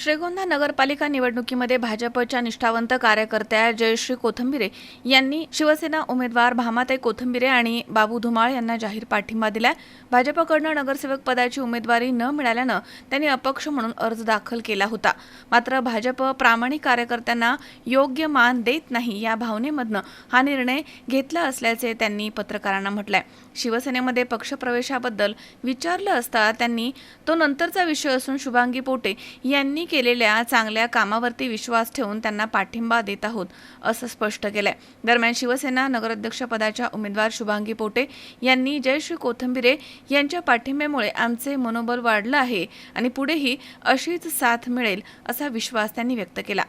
श्रीगोंदा नगरपालिका निवडणुकीमध्ये भाजपच्या निष्ठावंत कार्यकर्त्या जयश्री कोथंबिरे यांनी शिवसेना उमेदवार भामाताई कोथंबिरे आणि बाबू धुमाळ यांना जाहीर पाठिंबा दिलाय. भाजपकडनं नगरसेवक पदाची उमेदवारी न मिळाल्यानं त्यांनी अपक्ष म्हणून अर्ज दाखल केला होता. मात्र भाजप प्रामाणिक कार्यकर्त्यांना योग्य मान देत नाही या भावनेमधनं हा निर्णय घेतला असल्याचे त्यांनी पत्रकारांना म्हटलंय. शिवसेनेमध्ये पक्षप्रवेशाबद्दल विचारलं असता त्यांनी तो नंतरचा विषय असून शुभांगी पोटे यांनी केलेल्या चांगल्या कामावरती विश्वास ठेवून त्यांना पाठिंबा देत आहोत असं स्पष्ट केलंय. दरम्यान शिवसेना नगराध्यक्षपदाच्या उमेदवार शुभांगी पोटे यांनी जयश्री कोथंबिरे यांच्या पाठिंब्यामुळे आमचे मनोबल वाढलं आहे आणि पुढेही अशीच साथ मिळेल असा विश्वास त्यांनी व्यक्त केला.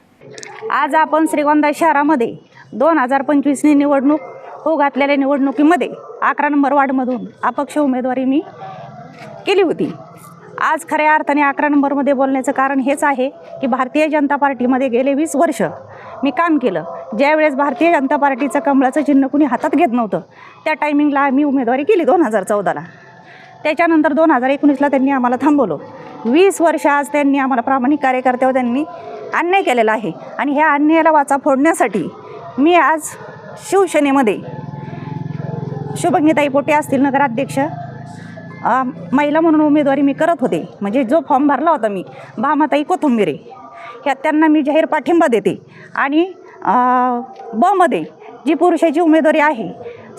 आज आपण श्रीगोंदा शहरामध्ये दोन हजार पंचवीसनी निवडणूक हो घातलेल्या निवडणुकीमध्ये अकरा नंबर वार्डमधून अपक्ष उमेदवारी मी केली होती. आज खऱ्या अर्थाने अकरा नंबरमध्ये बोलण्याचं कारण हेच आहे की भारतीय जनता पार्टीमध्ये गेले वीस वर्ष मी काम केलं. ज्यावेळेस भारतीय जनता पार्टीचं कमळाचं चिन्ह कुणी हातात घेत नव्हतं त्या टायमिंगला आम्ही उमेदवारी केली दोन हजार चौदाला. त्याच्यानंतर दोन हजार एकोणीसला त्यांनी आम्हाला थांबवलं. वीस वर्ष आज त्यांनी आम्हाला प्रामाणिक कार्यकर्त्यावर त्यांनी अन्याय केलेला आहे. आणि ह्या अन्यायाला वाचा फोडण्यासाठी मी आज शिवसेनेमध्ये शुभंगीताई पोटे असतील नगराध्यक्ष महिला म्हणून उमेदवारी मी करत होते. म्हणजे जो फॉर्म भरला होता मी भामाताई कोथुंबिरे ह्या त्यांना मी जाहीर पाठिंबा देते. आणि बमध्ये जी पुरुषाची उमेदवारी आहे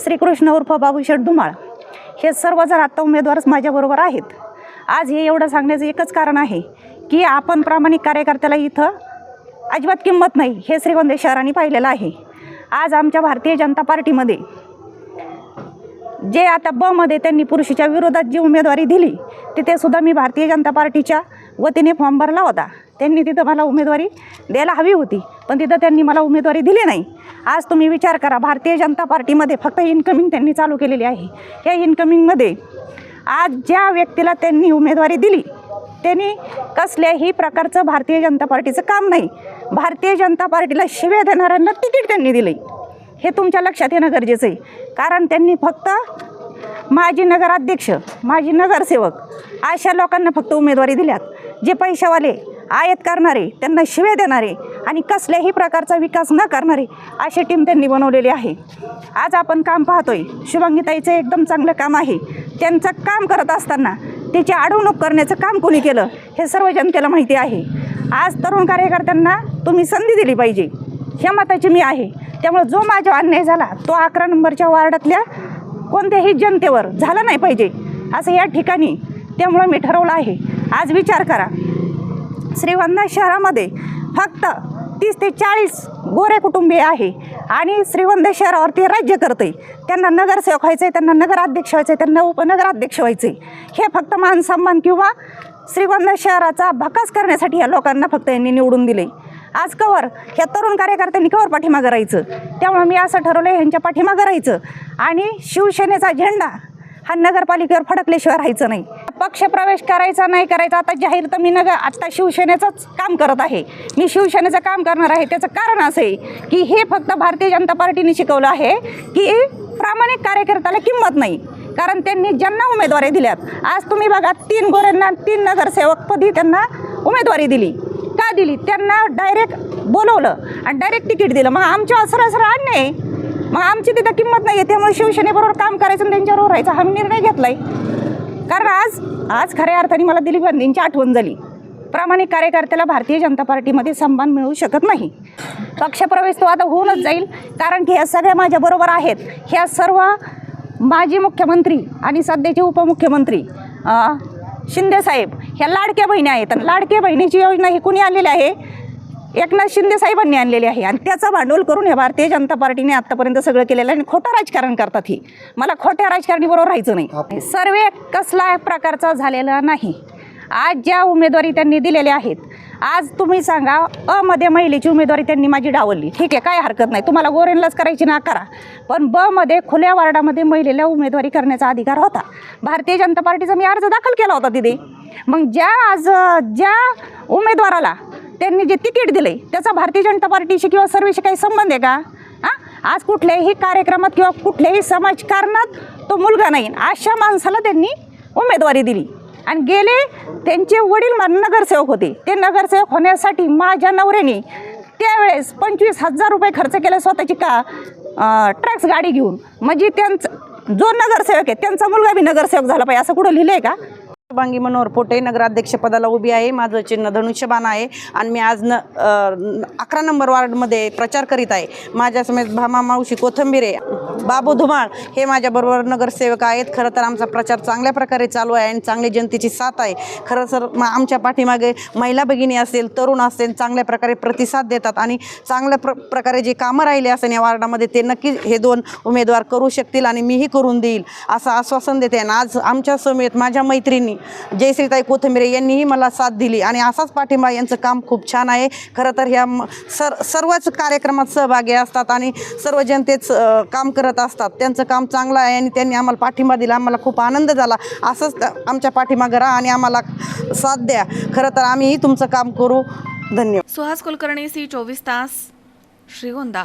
श्रीकृष्ण उर्फ बाबूशेठ धुमाळ हे सर्वजण आत्ता उमेदवारच माझ्याबरोबर आहेत. आज हे एवढं सांगण्याचं एकच कारण आहे की आपण प्रामाणिक कार्यकर्त्याला इथं अजिबात किंमत नाही हे श्रीगोंदे शहराने पाहिलेलं आहे. आज आमच्या भारतीय जनता पार्टीमध्ये जे आता बमध्ये त्यांनी पुरुषीच्या विरोधात जी उमेदवारी दिली तिथे सुद्धा मी भारतीय जनता पार्टीच्या वतीने फॉर्म भरला होता. त्यांनी तिथं मला उमेदवारी द्यायला हवी होती पण तिथं त्यांनी मला उमेदवारी दिली नाही. आज तुम्ही विचार करा भारतीय जनता पार्टीमध्ये फक्त इन्कमिंग त्यांनी चालू केलेली आहे. या इन्कमिंगमध्ये आज ज्या व्यक्तीला त्यांनी उमेदवारी दिली त्यांनी कसल्याही प्रकारचं भारतीय जनता पार्टीचं काम नाही. भारतीय जनता पार्टीला शिव्या देणाऱ्यांना तिकीट त्यांनी दिली हे तुमच्या लक्षात येणं गरजेचं आहे. कारण त्यांनी फक्त माजी नगराध्यक्ष माजी नगरसेवक अशा लोकांना फक्त उमेदवारी दिल्यात. जे पैशावाले आयात करणारे त्यांना शिव्या देणारे आणि कसल्याही प्रकारचा विकास न करणारे अशी टीम त्यांनी बनवलेली आहे. आज आपण काम पाहतोय शुभांगीताईचं एकदम चांगलं काम आहे. त्यांचं काम करत असताना त्याची अडवणूक करण्याचं काम कोणी केलं हे सर्व जनतेला माहिती आहे. आज तरुण कार्यकर्त्यांना तुम्ही संधी दिली पाहिजे. ह्या मताची मी आहे. त्यामुळे जो माझा अन्याय झाला तो अकरा नंबरच्या वार्डातल्या कोणत्याही जनतेवर झाला नाही पाहिजे असं या ठिकाणी त्यामुळं मी ठरवलं आहे. आज विचार करा. श्रीवंदा शहरामध्ये फक्त तीस ते चाळीस गोरे कुटुंबीय आहे आणि श्रीवंद शहरावरती राज्य करते त्यांना नगरसेवक व्हायचं आहे त्यांना नगराध्यक्ष व्हायचं आहे त्यांना उपनगराध्यक्ष व्हायचं आहे हे फक्त मान सन्मान किंवा श्रीवंद शहराचा भकास करण्यासाठी या लोकांना फक्त यांनी निवडून दिले आज कवर. ह्या तरुण कार्यकर्त्यांनी कवर पाठीमागं राहायचं. त्यामुळे मी असं ठरवलं ह्यांच्या पाठीमागं राहायचं. आणि शिवसेनेचा झेंडा हा नगरपालिकेवर फडकल्याशिवाय राहायचं नाही. पक्ष प्रवेश करायचा नाही करायचा आता जाहीर तर मी नगर आत्ता शिवसेनेचंच काम करत आहे. मी शिवसेनेचं काम करणार आहे. त्याचं कारण असं आहे की हे फक्त भारतीय जनता पार्टीने शिकवलं आहे की प्रामाणिक कार्यकर्त्याला किंमत नाही. कारण त्यांनी ज्यांना उमेदवारी दिल्यात आज तुम्ही बघा तीन गोऱ्यांना तीन नगरसेवकपदी त्यांना उमेदवारी दिली. का दिली त्यांना डायरेक्ट बोलवलं आणि डायरेक्ट तिकीट दिलं. मग आमच्या सरळ सरळ आणणे आहे. मग आमची तिथं किंमत नाही आहे त्यामुळे शिवसेनेबरोबर काम करायचं त्यांच्याबरोबर राहायचं हा निर्णय घेतला आहे कारण आज आज खऱ्या अर्थाने मला दिलीप गांधींची आठवण झाली. प्रामाणिक कार्यकर्त्याला भारतीय जनता पार्टीमध्ये सन्मान मिळू शकत नाही. पक्षप्रवेश तो आता होऊनच जाईल कारण की ह्या सगळ्या माझ्याबरोबर आहेत. ह्या सर्व माजी मुख्यमंत्री आणि सध्याचे उपमुख्यमंत्री शिंदेसाहेब ह्या लाडक्या बहिणी आहेत. आणि लाडक्या बहिणीची योजना ही कुणी आणलेली आहे? एकनाथ शिंदे साहेबांनी आणलेली आहे. आणि त्याचं भांडवल करून हे भारतीय जनता पार्टीने आत्तापर्यंत सगळं केलेलं आहे. आणि खोटं राजकारण करतात ही. मला खोट्या राजकारणी बरोबर राहायचं नाही. सर्वे कसला प्रकारचा झालेला नाही. आज ज्या उमेदवारी त्यांनी दिलेल्या आहेत आज तुम्ही सांगा अ मध्ये महिलेची उमेदवारी त्यांनी माझी डावलली. ठीक आहे काय हरकत नाही. तुम्हाला गोरेनलाच करायची ना करा. पण ब मध्ये खुल्या वार्डामध्ये महिलेला उमेदवारी करण्याचा अधिकार होता. भारतीय जनता पार्टीचा मी अर्ज दाखल केला होता तिथे मग ज्या आज ज्या उमेदवाराला त्यांनी जे तिकीट दिले त्याचा भारतीय जनता पार्टीशी किंवा सर्वेशी काही संबंध आहे का? हां? आज कुठल्याही कार्यक्रमात किंवा कुठल्याही समाजकारणात तो मुलगा नाही. अशा माणसाला त्यांनी उमेदवारी दिली. आणि गेले त्यांचे वडील मा- नगरसेवक होते. ते नगरसेवक होण्यासाठी माझ्या नवऱ्याने त्यावेळेस पंचवीस हजार रुपये खर्च केले स्वतःची का ट्रॅक्स गाडी घेऊन. म्हणजे त्यांचं जो नगरसेवक आहे त्यांचा मुलगा बी नगरसेवक झाला पाहिजे असं कुठं लिहिलं आहे का? शुभांगी मनोहर पोटे नगराध्यक्षपदाला उभी आहे. माझं चिन्ह धनुष्यबाण आहे आणि मी आज न अकरा नंबर वार्डमध्ये प्रचार करीत आहे. माझ्यासमेत भामा मावशी कोथंबिरे बाबू धुमाळ हे माझ्याबरोबर नगरसेवक आहेत. खरं तर आमचा प्रचार चांगल्या प्रकारे चालू आहे आणि चांगली जनतेची साथ आहे. खरं तर मग आमच्या पाठीमागे महिला भगिनी असेल तरुण असेल चांगल्या प्रकारे प्रतिसाद देतात आणि चांगल्या प्र प्रकारे जे कामं राहिले असेल या वार्डामध्ये ते नक्की हे दोन उमेदवार करू शकतील आणि मीही करून देईल असं आश्वासन देते. आणि आज आमच्या समेत माझ्या मैत्रिणी जयश्रीताई कोथंबिरे यांनीही मला साथ दिली आणि असाच पाठिंबा यांचं काम खूप छान आहे. खरं तर ह्या सर सर्वच कार्यक्रमात सहभागी असतात आणि सर्व जनतेच काम कर करत असतात. त्यांचं काम चांगलं आहे आणि त्यांनी आम्हाला पाठिंबा दिला. आम्हाला खूप आनंद झाला. असंच आमच्या पाठीमागं राहा आणि आम्हाला साथ द्या. खरं तर आम्हीही तुमचं काम करू. धन्यवाद. सुहास कुलकर्णी सी चोवीस तास श्रीगोंदा.